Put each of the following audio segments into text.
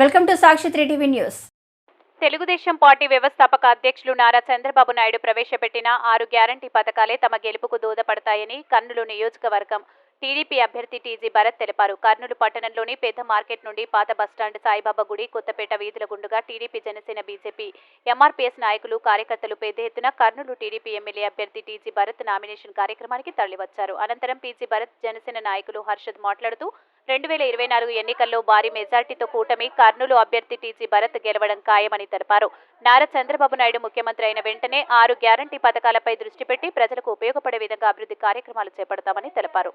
Welcome to Sakshi three TV news. Telugu Desam party వ్యవస్థాపక అధ్యక్షులు నారా చంద్రబాబు నాయుడు ప్రవేశపెట్టిన ఆరు గ్యారంటీ పథకాలే తమ గెలుపుకు దోదపడతాయని కర్నూలు నియోజకవర్గం టీడీపీ అభ్యర్థి టీజీ భరత్ తెలిపారు. కర్నూలు పట్టణంలోని పెద్ద మార్కెట్ నుండి పాత బస్టాండ్ సాయిబాబా గుడి కొత్తపేట వీధుల గుండుగా టీడీపీ జనసేన బీజేపీ ఎంఆర్పీఎస్ నాయకులు కార్యకర్తలు పెద్ద ఎత్తున కర్నూలు టీడీపీ ఎమ్మెల్యే అభ్యర్థి టీజీ భరత్ నామినేషన్ కార్యక్రమానికి తరలివచ్చారు. అనంతరం పీజీ భరత్ జనసేన నాయకులు హర్షద్ మాట్లాడుతూ రెండు వేల ఇరవై నాలుగు ఎన్నికల్లో భారీ మెజార్టీతో కూటమి కర్నూలు అభ్యర్థి టీజీ భరత్ గెలవడం ఖాయమని తెలిపారు. నారా చంద్రబాబు నాయుడు ముఖ్యమంత్రి అయిన వెంటనే ఆరు గ్యారంటీ పథకాలపై దృష్టి పెట్టి ప్రజలకు ఉపయోగపడే విధంగా అభివృద్ధి కార్యక్రమాలు చేపడతామని తెలిపారు.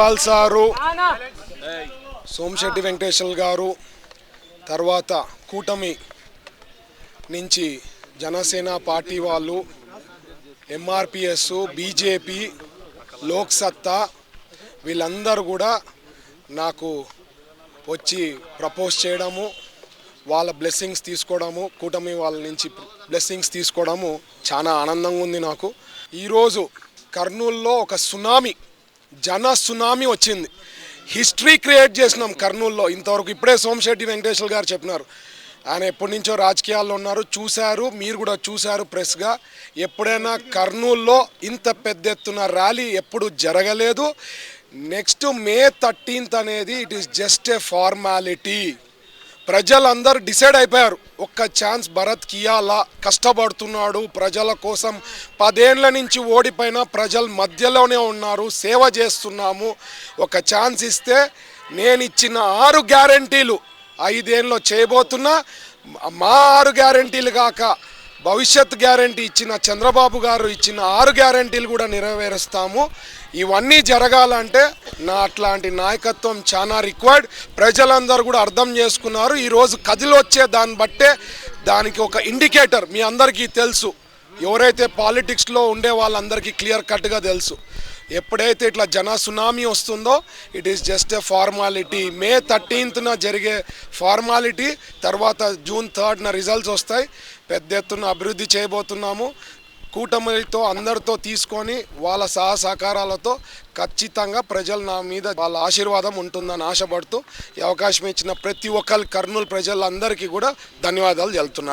ఇక్బాల్ సారు సోమశెట్టి వెంకటేశ్వర గారు తర్వాత కూటమి నుంచి జనసేన పార్టీ వాళ్ళు ఎంఆర్పిఎస్ బీజేపీ లోక్ సత్తా వీళ్ళందరూ కూడా నాకు వచ్చి ప్రపోజ్ చేయడము వాళ్ళ బ్లెస్సింగ్స్ తీసుకోవడము కూటమి వాళ్ళ నుంచి బ్లెస్సింగ్స్ తీసుకోవడము చాలా ఆనందంగా ఉంది నాకు. ఈరోజు కర్నూలులో ఒక సునామీ జన సునామీ వచ్చింది. హిస్టరీ క్రియేట్ చేసినాం కర్నూలులో. ఇంతవరకు ఇప్పుడే సోమశెట్టి వెంకటేశ్వర గారు చెప్పినారు. ఆయన ఎప్పటి నుంచో రాజకీయాల్లో ఉన్నారు. చూశారు మీరు కూడా చూశారు ప్రెస్గా. ఎప్పుడైనా కర్నూలులో ఇంత పెద్ద ఎత్తున ర్యాలీ ఎప్పుడు జరగలేదు. నెక్స్ట్ మే థర్టీన్త్ అనేది it is just a formality. ప్రజలందరూ డిసైడ్ అయిపోయారు. ఒక్క ఛాన్స్ భరత్కి ఇయ్యాలా? కష్టపడుతున్నాడు ప్రజల కోసం. పదేండ్ల నుంచి ఓడిపోయిన ప్రజల మధ్యలోనే ఉన్నారు. సేవ చేస్తున్నాము. ఒక ఛాన్స్ ఇస్తే నేను ఇచ్చిన ఆరు గ్యారంటీలు. ఐదేళ్ళలో చేయబోతున్నా. మా ఆరు గ్యారంటీలు కాక భవిష్యత్ గ్యారంటీ ఇచ్చిన చంద్రబాబు గారు ఇచ్చిన ఆరు గ్యారంటీలు కూడా నెరవేరుస్తాము. ఇవన్నీ జరగాలంటే నా అట్లాంటి నాయకత్వం చాలా రిక్వైర్డ్ ప్రజలందరూ కూడా అర్థం చేసుకున్నారు. ఈరోజు కదిలొచ్చే దాన్ని బట్టే దానికి ఒక ఇండికేటర్ మీ అందరికీ తెలుసు. ఎవరైతే పాలిటిక్స్లో ఉండే వాళ్ళందరికీ క్లియర్ కట్గా తెలుసు. ఎప్పుడైతే ఇట్లా జన సునామీ వస్తుందో it is just a formality May థర్టీన్త్న జరిగే ఫార్మాలిటీ తర్వాత జూన్ థర్డ్న రిజల్ట్స్ వస్తాయి. పెద్ద ఎత్తున అభివృద్ధి చేయబోతున్నాము. కూటమితో అందరితో తీసుకొని వాళ్ళ సహ సహకారాలతో ఖచ్చితంగా ప్రజలు నా మీద వాళ్ళ ఆశీర్వాదం ఉంటుందని ఆశపడుతూ ఈ అవకాశం ఇచ్చిన ప్రతి ఒక్కరు కర్నూలు ప్రజలందరికీ కూడా ధన్యవాదాలు తెలుపుతున్నా.